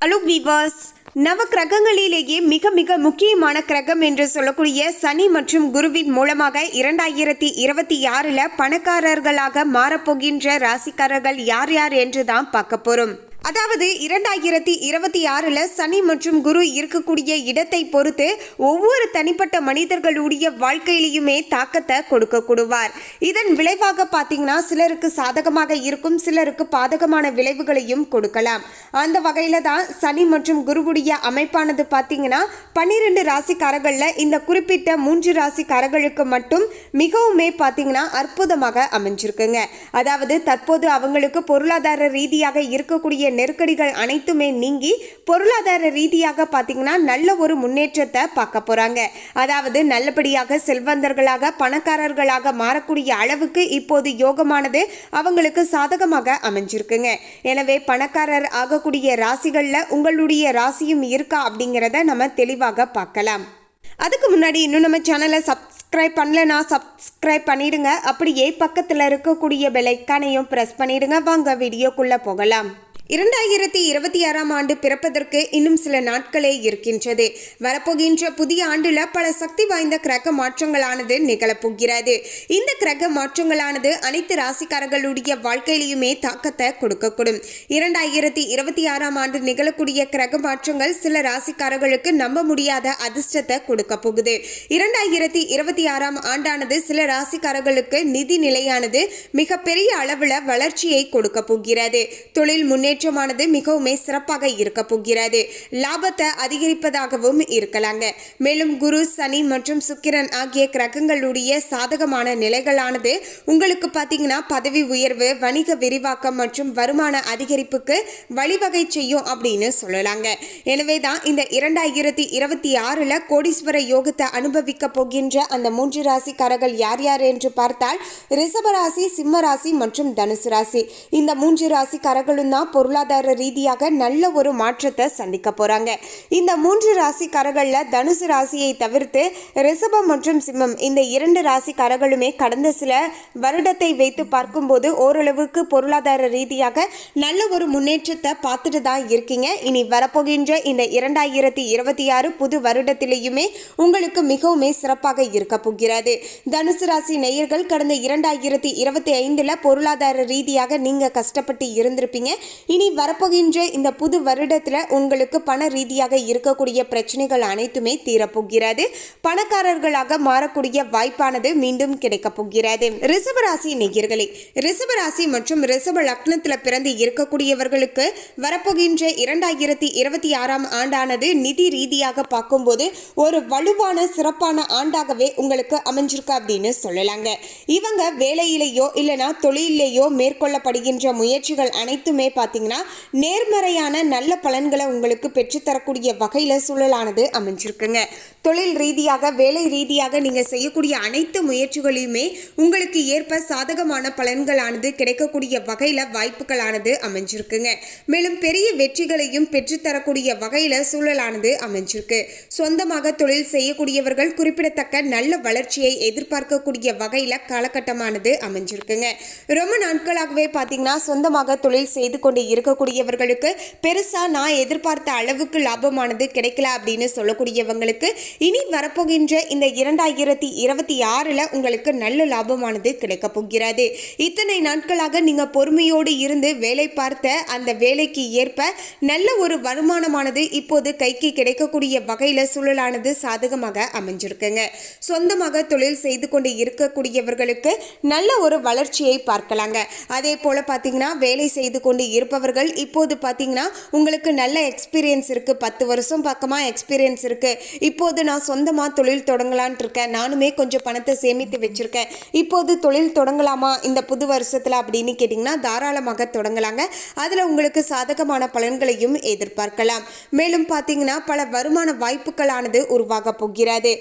Hello விவாஸ் நவ கிரகங்களிலேயே மிக மிக முக்கியமான கிரகம் என்று சொல்லக்கூடிய சனி மற்றும் குருவின் மூலமாக இரண்டாயிரத்தி இருபத்தி ஆறில் பணக்காரர்களாக மாறப்போகின்ற ராசிக்காரர்கள் யார் யார் என்று தான் பார்க்க போகிறோம் அதாவது இரண்டாயிரத்தி இருபத்தி ஆறில் சனி மற்றும் குரு இருக்கக்கூடிய இடத்தை பொறுத்து ஒவ்வொரு தனிப்பட்ட மனிதர்களுடைய வாழ்க்கையிலையுமே தாக்கத்தை கொடுக்கக்கூடுவார். இதன் விளைவாக பார்த்தீங்கன்னா சிலருக்கு சாதகமாக இருக்கும் சிலருக்கு பாதகமான விளைவுகளையும் கொடுக்கலாம். அந்த வகையில் தான் சனி மற்றும் குருவுடைய அமைப்பானது பார்த்தீங்கன்னா பன்னிரெண்டு ராசிக்காரர்களில் இந்த குறிப்பிட்ட மூன்று ராசிக்காரர்களுக்கு மட்டும் மிகவுமே பார்த்தீங்கன்னா அற்புதமாக அமைஞ்சிருக்குங்க. அதாவது தற்போது அவங்களுக்கு பொருளாதார ரீதியாக இருக்கக்கூடிய நெருக்கடிகள் அனைத்துமே நீங்கி பொருளாதார ரீதியாக பார்த்தீங்கன்னா நல்ல ஒரு முன்னேற்றத்தை பார்க்க போறாங்க. அதாவது நல்லபடியாக செல்வந்தர்களாக பணக்காரர்களாக மாறக்கூடிய அளவுக்கு இப்போது யோகமானது அவங்களுக்கு சாதகமாக அமைஞ்சிருக்குங்க. எனவே பணக்காரர் ஆகக்கூடிய ராசிகளில் உங்களுடைய ராசியும் இருக்கா அப்படிங்கிறத நம்ம தெளிவாக பார்க்கலாம். அதுக்கு முன்னாடி இன்னும் நம்ம சேனலை சப்ஸ்கிரைப் பண்ணலனா சப்ஸ்கிரைப் பண்ணிடுங்க. அப்படியே பக்கத்தில் இருக்கக்கூடிய பெலைக்கானையும் ப்ரெஸ் பண்ணிடுங்க. வாங்க வீடியோக்குள்ளே போகலாம். இரண்டாயிரத்தி இருபத்தி ஆறாம் ஆண்டு பிறப்பதற்கு இன்னும் சில நாட்களே இருக்கின்றது. வரப்போகின்ற புதிய ஆண்டில் பல சக்தி வாய்ந்த கிரக மாற்றங்களானது நிகழப்போகிறது. இந்த கிரக மாற்றங்களானது அனைத்து ராசிக்காரர்களுடைய வாழ்க்கையிலையுமே தாக்கத்தை கொடுக்கக்கூடும். இரண்டாயிரத்தி இருபத்தி ஆறாம் ஆண்டு நிகழக்கூடிய கிரக மாற்றங்கள் சில ராசிக்காரர்களுக்கு நம்ப முடியாத அதிர்ஷ்டத்தை கொடுக்க போகுது. இரண்டாயிரத்தி இருபத்தி ஆறாம் ஆண்டானது சில ராசிக்காரர்களுக்கு நிதி நிலையானது மிகப்பெரிய அளவில் வளர்ச்சியை கொடுக்க போகிறது. தொழில் முன்னேற்ற முன்னேற்றமானது மிகவுமே சிறப்பாக இருக்க போகிறது. லாபத்தை அதிகரிப்பதாகவும் இருக்கலாங்க. மேலும் குரு சனி மற்றும் சுக்கிரன் ஆகிய கிரகங்களுடைய சாதகமான நிலைகளானது உங்களுக்கு பார்த்தீங்கன்னா பதவி உயர்வு வணிக விரிவாக்கம் மற்றும் வருமான அதிகரிப்புக்கு வழிவகை செய்யும் அப்படின்னு சொல்லலாங்க. எனவே தான் இந்த இரண்டாயிரத்தி இருபத்தி ஆறில் கோடீஸ்வர யோகத்தை அனுபவிக்க போகின்ற அந்த மூன்று ராசிக்காரர்கள் யார் யார் என்று பார்த்தால் ரிஷபராசி சிம்ம ராசி மற்றும் தனுசு ராசி. இந்த மூன்று ராசிக்காரர்களும் தான் பொருளாதார ரீதியாக நல்ல ஒரு மாற்றத்தை சந்திக்க போகிறாங்க இந்த மூன்று ராசிக்காரர்களில் தனுசு ராசியை தவிர்த்து ரிஷபம் மற்றும் சிம்மம் இந்த இரண்டு ராசிக்காரர்களுமே கடந்த சில வருடத்தை வைத்து பார்க்கும்போது ஓரளவுக்கு பொருளாதார ரீதியாக நல்ல ஒரு முன்னேற்றத்தை பார்த்துட்டு தான் இருக்கீங்க. இனி வரப்போகின்ற இந்த இரண்டாயிரத்தி இருபத்தி ஆறு புது வருடத்திலேயுமே உங்களுக்கு மிகவுமே சிறப்பாக இருக்க போகிறது. தனுசு ராசி நேயர்கள் கடந்த இரண்டாயிரத்தி இருபத்தி ஐந்தில் பொருளாதார ரீதியாக நீங்கள் கஷ்டப்பட்டு இருந்திருப்பீங்க. இனி வரப்போகின்ற இந்த புது வருடத்தில் உங்களுக்கு பண ரீதியாக இருக்கக்கூடிய பிரச்சனைகள் அனைத்துமே தீரப்போகிறது. பணக்காரர்களாக மாறக்கூடிய வாய்ப்பானது மீண்டும் கிடைக்கப் போகிறது. ரிசபராசி நேயர்களே ரிசபராசி மற்றும் ரிசப லக்னத்தில் பிறந்து இருக்கக்கூடியவர்களுக்கு வரப்போகின்ற இரண்டாயிரத்தி இருபத்தி ஆறாம் ஆண்டானது நிதி ரீதியாக பார்க்கும்போது ஒரு வலுவான சிறப்பான ஆண்டாகவே உங்களுக்கு அமைஞ்சிருக்கு அப்படின்னு சொல்லலாங்க. இவங்க வேலையிலேயோ இல்லைனா தொழிலையோ மேற்கொள்ளப்படுகின்ற முயற்சிகள் அனைத்துமே பார்த்தீங்கன்னா நேர்மறையான நல்ல பலன்களை உங்களுக்கு பெற்றுத்தரக்கூடிய வகையில் சூழலானது அமைஞ்சிருக்குங்க. தொழில் ரீதியாக வேலை ரீதியாக நீங்கள் செய்யக்கூடிய அனைத்து முயற்சிகளையுமே உங்களுக்கு ஏற்ப சாதகமான பலன்களானது கிடைக்கக்கூடிய வகையில் வாய்ப்புகளானது அமைஞ்சிருக்குங்க. மேலும் பெரிய வெற்றிகளையும் பெற்றுத்தரக்கூடிய வகையில் சூழலானது அமைஞ்சிருக்கு. சொந்தமாக தொழில் செய்யக்கூடியவர்கள் குறிப்பிடத்தக்க நல்ல வளர்ச்சியை எதிர்பார்க்கக்கூடிய வகையில் காலகட்டமானது அமைஞ்சிருக்குங்க. ரொம்ப நாட்களாகவே பார்த்தீங்கன்னா சொந்தமாக தொழில் செய்து கொண்டு இருக்கக்கூடியவர்களுக்கு பெருசாக நான் எதிர்பார்த்த அளவுக்கு லாபமானது கிடைக்கல அப்படின்னு சொல்லக்கூடியவங்களுக்கு இனி வரப்போகின்ற இந்த இரண்டாயிரத்தி இருபத்தி ஆறில் உங்களுக்கு நல்ல லாபமானது கிடைக்கப் போகிறது. இத்தனை நாட்களாக நீங்கள் பொறுமையோடு இருந்து வேலை பார்த்த அந்த வேலைக்கு ஏற்ப நல்ல ஒரு வருமானமானது இப்போது கைக்கு கிடைக்கக்கூடிய வகையில் சூழலானது சாதகமாக அமைஞ்சிருக்குங்க. சொந்தமாக தொழில் செய்து கொண்டு இருக்கக்கூடியவர்களுக்கு நல்ல ஒரு வளர்ச்சியை பார்க்கலாங்க. அதே போல் பார்த்தீங்கன்னா வேலை செய்து கொண்டு இருப்பவர்கள் இப்போது பார்த்தீங்கன்னா உங்களுக்கு நல்ல எக்ஸ்பீரியன்ஸ் இருக்குது பத்து வருஷம் பக்கமாக எக்ஸ்பீரியன்ஸ் இருக்குது இப்போது நான் சொந்தமாக தொழில் தொடங்கலான் இருக்கேன். நானுமே கொஞ்சம் பணத்தை சேமித்து வச்சுருக்கேன். இப்போது தொழில் தொடங்கலாமா? இந்த புது வருஷத்தில் அப்படின்னு கேட்டிங்கன்னா தாராளமாக தொடங்கலாங்க. அதில் உங்களுக்கு சாதகமான பலன்களையும் எதிர்பார்க்கலாம். மேலும் பார்த்தீங்கன்னா பல வருமான வாய்ப்புகளானது உருவாக போகிறது.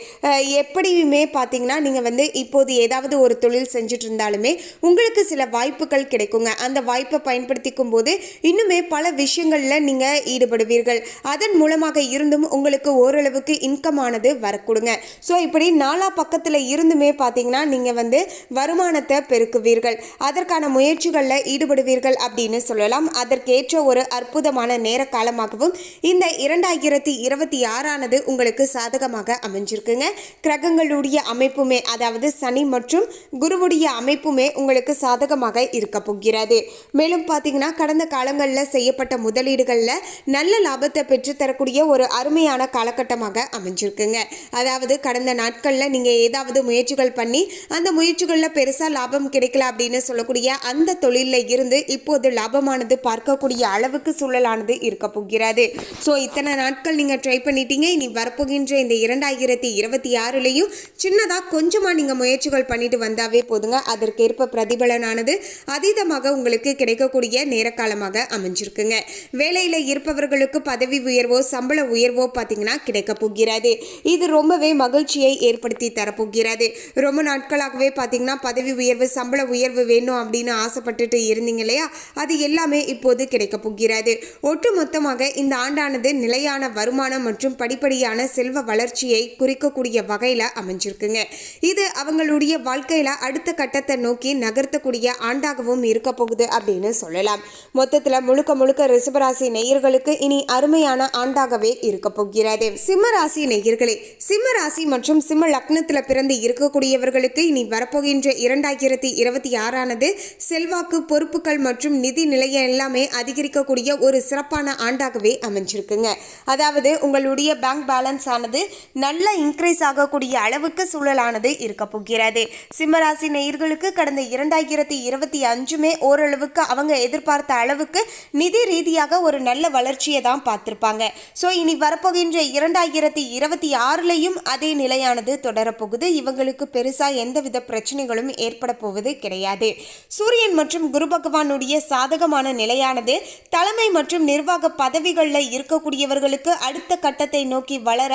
எப்படியுமே பார்த்தீங்கன்னா நீங்கள் வந்து இப்போது ஏதாவது ஒரு தொழில் செஞ்சுட்டு இருந்தாலுமே உங்களுக்கு சில வாய்ப்புகள் கிடைக்குங்க. அந்த வாய்ப்பை பயன்படுத்திக்கும் போது இன்னுமே பல விஷயங்களில் நீங்கள் ஈடுபடுவீர்கள். அதன் மூலமாக இருந்தும் உங்களுக்கு ஓரளவுக்கு இன்கம் வருமானது வரக்கூடுங்க. ஸோ இப்படி நாலா பக்கத்தில் இருந்துமே பார்த்தீங்கன்னா நீங்கள் வந்து வருமானத்தை பெருக்குவீர்கள். அதற்கான முயற்சிகளில் ஈடுபடுவீர்கள் அப்படின்னு சொல்லலாம். அதற்கேற்ற ஒரு அற்புதமான நேர காலமாகவும் இந்த இரண்டாயிரத்தி இருபத்தி ஆறானது உங்களுக்கு சாதகமாக அமைஞ்சிருக்குங்க. கிரகங்களுடைய அமைப்புமே அதாவது சனி மற்றும் குருவுடைய அமைப்புமே உங்களுக்கு சாதகமாக இருக்க போகிறது. மேலும் பார்த்தீங்கன்னா கடந்த காலங்களில் செய்யப்பட்ட முதலீடுகளில் நல்ல லாபத்தை பெற்றுத்தரக்கூடிய ஒரு அருமையான காலகட்டமாக இருக்குங்க அதாவது கடந்த நாட்களில் நீங்கள் ஏதாவது முயற்சிகள் பண்ணி அந்த முயற்சிகளில் பெருசாக லாபம் கிடைக்கல அப்படின்னு சொல்லக்கூடிய அந்த தொழிலில் இருந்து இப்போது லாபமானது பார்க்கக்கூடிய அளவுக்கு சூழலானது இருக்க போகிறது. ஸோ இத்தனை நாட்கள் நீங்கள் ட்ரை பண்ணிட்டீங்க. இனி வரப்போகின்ற இந்த இரண்டாயிரத்தி இருபத்தி ஆறுலேயும் சின்னதாக கொஞ்சமாக நீங்கள் முயற்சிகள் பண்ணிட்டு வந்தாவே போதுங்க. அதற்கேற்ப பிரதிபலனானது அதீதமாக உங்களுக்கு கிடைக்கக்கூடிய நேரக்காலமாக அமைஞ்சிருக்குங்க. வேலையில் இருப்பவர்களுக்கு பதவி உயர்வோ சம்பள உயர்வோ பார்த்தீங்கன்னா கிடைக்க போகிறது. இது ரொம்பவே மகிழ்ச்சியை ஏற்படுத்தி தரப்போகிறது. ரொம்ப நாட்களாகவே பார்த்தீங்கன்னா பதவி உயர்வு சம்பள உயர்வு வேணும் அப்படின்னு ஆசைப்பட்டுட்டு இருந்தீங்க இல்லையா? அது எல்லாமே இப்போது கிடைக்க போகிறது. ஒட்டுமொத்தமாக இந்த ஆண்டானது நிலையான வருமானம் மற்றும் படிப்படியான செல்வ வளர்ச்சியை குறிக்கக்கூடிய வகையில் அமைஞ்சிருக்குங்க. இது அவங்களுடைய வாழ்க்கையில் அடுத்த கட்டத்தை நோக்கி நகர்த்தக்கூடிய ஆண்டாகவும் இருக்க போகுது அப்படின்னு சொல்லலாம். மொத்தத்தில் முழுக்க முழுக்க ரிசபராசி நேயர்களுக்கு இனி அருமையான ஆண்டாகவே இருக்க போகிறது. சிம்மராசி ராசி நேயர்களே சிம்ம ராசி மற்றும் சிம்ம லக்னத்தில் பிறந்து இருக்கக்கூடியவர்களுக்கு இனி வரப்போகின்ற இரண்டாயிரத்தி இருபத்தி ஆறானது செல்வாக்கு பொறுப்புகள் மற்றும் நிதி நிலையம் எல்லாமே அதிகரிக்கக்கூடிய ஒரு சிறப்பான ஆண்டாகவே அமைஞ்சிருக்குங்க. அதாவது உங்களுடைய பேங்க் பேலன்ஸ் ஆனது நல்ல இன்க்ரீஸ் ஆகக்கூடிய அளவுக்கு சூழலானது இருக்க போகிறது. சிம்மராசி நேயர்களுக்கு கடந்த இரண்டாயிரத்தி இருபத்தி அஞ்சுமே ஓரளவுக்கு அவங்க எதிர்பார்த்த அளவுக்கு நிதி ரீதியாக ஒரு நல்ல வளர்ச்சியை தான் பார்த்துருப்பாங்க. ஸோ இனி வரப்போகின்ற இரண்டாயிரத்தி இருபத்தி ஆறுலையும் அதே நிலையானது தொடரப்போகுது. இவங்களுக்கு பெருசாக எந்தவித பிரச்சனைகளும் ஏற்பட போவது கிடையாது. சூரியன் மற்றும் குரு பகவானுடைய சாதகமான நிலையானது தலைமை மற்றும் நிர்வாக பதவிகளில் இருக்கக்கூடியவர்களுக்கு அடுத்த கட்டத்தை நோக்கி வளர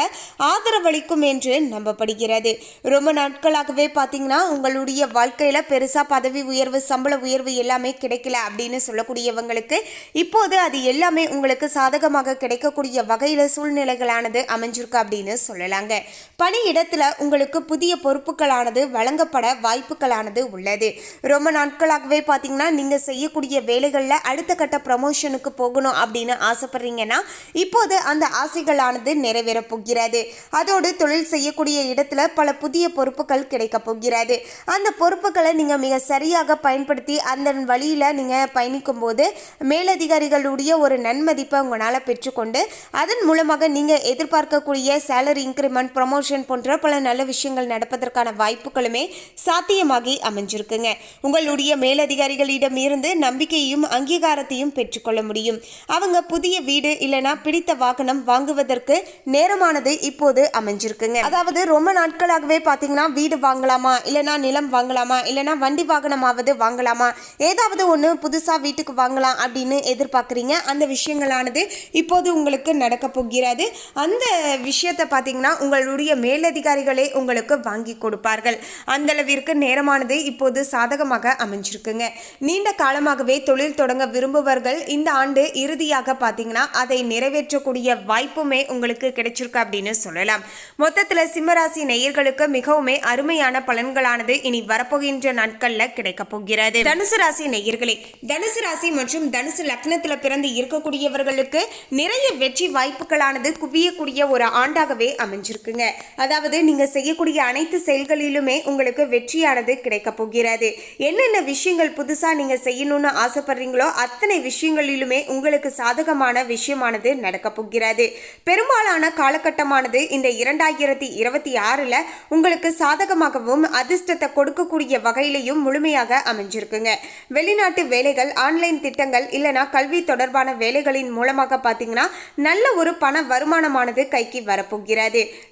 ஆதரவளிக்கும் என்று நம்பப்படுகிறது. ரொம்ப நாட்களாகவே பார்த்தீங்கன்னா உங்களுடைய வாழ்க்கையில் பெருசாக பதவி உயர்வு சம்பள உயர்வு எல்லாமே கிடைக்கல அப்படின்னு சொல்லக்கூடியவங்களுக்கு இப்போது அது எல்லாமே உங்களுக்கு சாதகமாக கிடைக்கக்கூடிய வகையில் சூழ்நிலைகளானது அமைஞ்சிருக்கு அப்படின்னு சொல்லலாங்க. பணியிடத்தில் உங்களுக்கு புதிய பொறுப்புகளானது வழங்கப்பட வாய்ப்புகளானது உள்ளது. ரொம்ப நாட்களாகவே பார்த்தீங்கன்னா நீங்கள் செய்யக்கூடிய வேலைகளில் அடுத்த கட்ட ப்ரமோஷனுக்கு போகணும் அப்படின்னு ஆசைப்படுறீங்கன்னா இப்போது அந்த ஆசைகளானது நிறைவேறப் போகிறது. அதோடு தொழில் செய்யக்கூடிய இடத்துல பல புதிய பொறுப்புகள் கிடைக்கப் போகிறது. அந்த பொறுப்புகளை நீங்கள் மிக சரியாக பயன்படுத்தி அந்த வழியில் நீங்கள் பயணிக்கும் போது மேலதிகாரிகளுடைய ஒரு நன்மதிப்பை உங்களால் பெற்றுக்கொண்டு அதன் மூலமாக நீங்கள் எதிர்பார்க்கக்கூடிய சேலரி இன்க்ரிமெண்ட் ப்ரமோஷன் போன்ற பல நல்ல விஷயங்கள் நடப்பதற்கான வாய்ப்புகளுமே சாத்தியமாகி அமைஞ்சிருக்குங்க. உங்களுடைய மேலதிகாரிகளிடம் இருந்து நம்பிக்கையும் அங்கீகாரத்தையும் பெற்றுக்கொள்ள முடியும். அவங்க புதிய வீடு இல்லைனா பிடித்த வாகனம் வாங்குவதற்கு நேரமானது இப்போது அமைஞ்சிருக்குங்க. அதாவது ரொம்ப நாட்களாகவே பார்த்தீங்கன்னா வீடு வாங்கலாமா? இல்லைனா நிலம் வாங்கலாமா? இல்லைனா வண்டி வாகனமாவது வாங்கலாமா? ஏதாவது ஒன்று புதுசாக வீட்டுக்கு வாங்கலாம் அப்படின்னு எதிர்பார்க்குறீங்க. அந்த விஷயங்களானது இப்போது உங்களுக்கு நடக்க போகிறது. அந்த விஷயத்தை பார்த்தீங்கன்னா உங்களுடைய மேலதிகாரிகளே உங்களுக்கு வாங்கி கொடுப்பார்கள். அந்த அளவிற்கு நேரமானது இப்போது சாதகமாக அமைஞ்சிருக்குங்க. நீண்ட காலமாகவே தொழில் தொடங்க விரும்புபவர்கள் இந்த ஆண்டு இறுதியாக பார்த்தீங்கன்னா அதை நிறைவேற்றக்கூடிய வாய்ப்புமே உங்களுக்கு கிடைச்சிருக்கு அப்படின்னு சொல்லலாம். மொத்தத்தில் சிம்மராசி நேயர்களுக்கு மிகவுமே அருமையான பலன்களானது இனி வரப்போகின்ற நாட்களில் கிடைக்க போகிறது. தனுசு ராசி நேயர்களே தனுசு ராசி மற்றும் தனுசு லக்னத்தில் பிறந்து இருக்கக்கூடியவர்களுக்கு நிறைய வெற்றி வாய்ப்புகளானது குவியக்கூடிய ஒரு ஆண்டாகவே அமைஞ்சிருக்குங்க. அதாவது நீங்க செய்யக்கூடிய அனைத்து செயல்களிலுமே உங்களுக்கு வெற்றியானது கிடைக்க போகிறது. என்னென்ன விஷயங்கள் புதுசா நீங்க செய்யணும்னு ஆசைப்படுறீங்களோ அத்தனை விஷயங்களிலுமே உங்களுக்கு சாதகமான விஷயமானது நடக்க போகிறது. பெரும்பாலான காலகட்டமானது இந்த இரண்டாயிரத்தி இருபத்தி ஆறுல உங்களுக்கு சாதகமாகவும் அதிர்ஷ்டத்தை கொடுக்கக்கூடிய வகையிலையும் முழுமையாக அமைஞ்சிருக்குங்க. வெளிநாட்டு வேலைகள் ஆன்லைன் திட்டங்கள் இல்லைனா கல்வி தொடர்பான வேலைகளின் மூலமாக பார்த்தீங்கன்னா நல்ல ஒரு பண வருமானமானது கைக்கு வரப்போகிறது.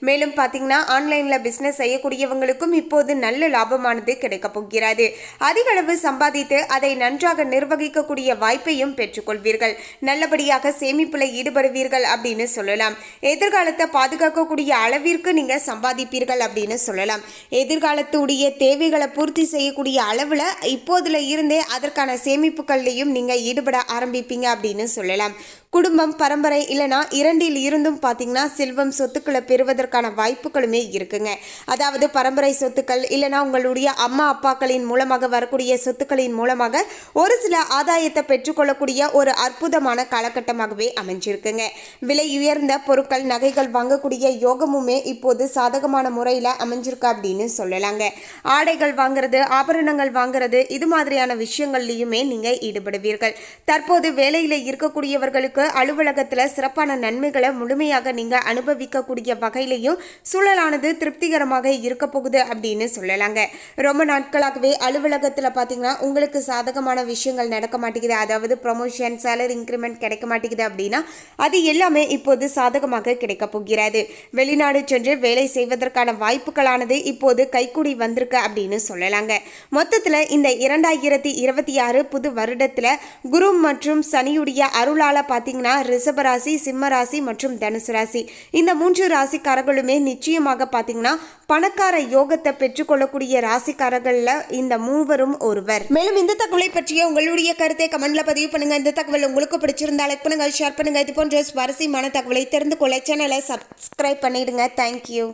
மேலும் பார்த்தீங்கன்னா ஆன்லைனில் பிஸ்னஸ் செய்யக்கூடியவங்களுக்கும் இப்போது நல்ல லாபமானது கிடைக்கப் போகிறது. அதிக அளவு சம்பாதித்து அதை நன்றாக நிர்வகிக்கக்கூடிய வாய்ப்பையும் பெற்றுக்கொள்வீர்கள். நல்லபடியாக சேமிப்பில் ஈடுபடுவீர்கள் அப்படின்னு சொல்லலாம். எதிர்காலத்தை பாதுகாக்கக்கூடிய அளவிற்கு நீங்கள் சம்பாதிப்பீர்கள் அப்படின்னு சொல்லலாம். எதிர்காலத்துடைய தேவைகளை பூர்த்தி செய்யக்கூடிய அளவில் இப்போதுல இருந்தே அதற்கான சேமிப்புகள்லையும் நீங்கள் ஈடுபட ஆரம்பிப்பீங்க அப்படின்னு சொல்லலாம். குடும்பம் பரம்பரை இல்லைனா இரண்டில் இருந்தும் பார்த்தீங்கன்னா செல்வம் சொத்து பெறுவதற்கான வாய்ப்புகளுமே இருக்குங்க. அதாவது பரம்பரை சொத்துக்கள் இல்லைனா உங்களுடைய அம்மா அப்பாக்களின் மூலமாக வரக்கூடிய சொத்துக்களின் மூலமாக ஒரு சில ஆதாயத்தை பெற்றுக்கொள்ளக்கூடிய ஒரு அற்புதமான காலகட்டமாகவே அமைஞ்சிருக்குங்க. விலை உயர்ந்த பொருட்கள் நகைகள் வாங்கக்கூடிய யோகமுமே இப்போது சாதகமான முறையில் அமைஞ்சிருக்கு அப்படின்னு சொல்லலாங்க. ஆடைகள் வாங்குறது ஆபரணங்கள் வாங்குறது இது மாதிரியான விஷயங்கள்லையுமே நீங்கள் ஈடுபடுவீர்கள். தற்போது வேலையில் இருக்கக்கூடியவர்களுக்கு அலுவலகத்தில் சிறப்பான நன்மைகளை முழுமையாக நீங்கள் அனுபவிக்கக்கூடிய வகையிலையும் சூழலானது திருப்திகரமாக இருக்க போகுது அப்படின்னு சொல்லலாங்க. ரொம்ப நாட்களாகவே அலுவலகத்தில் பார்த்தீங்கன்னா உங்களுக்கு சாதகமான விஷயங்கள் நடக்க மாட்டேங்குது. அதாவது ப்ரொமோஷன் சேலரி இன்க்ரிமெண்ட் கிடைக்க மாட்டேங்குது அப்படின்னா அது எல்லாமே இப்போது சாதகமாக கிடைக்க போகிறது. வெளிநாடு சென்று வேலை செய்வதற்கான வாய்ப்புகளானது இப்போது கைக்கூடி வந்திருக்கு அப்படின்னு சொல்லலாங்க. மொத்தத்தில் இந்த இரண்டாயிரத்தி இருபத்தி ஆறு புது வருடத்தில் குரு மற்றும் சனியுடைய அருளால் பார்த்தீங்கன்னா ரிஷபராசி சிம்ம ராசி மற்றும் தனுசு ராசி. இந்த மூன்று ராசிக்காரர்களுமே நிச்சயமாக பார்த்தீங்கன்னா பணக்கார யோகத்தை பெற்றுக்கொள்ளக்கூடிய ராசிக்காரர்களில் இந்த மூவரும் ஒருவர். மேலும் இந்த தகவலை பற்றிய உங்களுடைய கருத்தை கமெண்ட்ல பதிவு பண்ணுங்க. இந்த தகவல் உங்களுக்கு பிடிச்சிருந்தா லைக் பண்ணுங்க ஷேர் பண்ணுங்க. இது போன்ற சுவாரஸ்யமான தகவலை தெரிந்து கொள்ள சேனலை சப்ஸ்கிரைப் பண்ணிடுங்க. தேங்க்யூ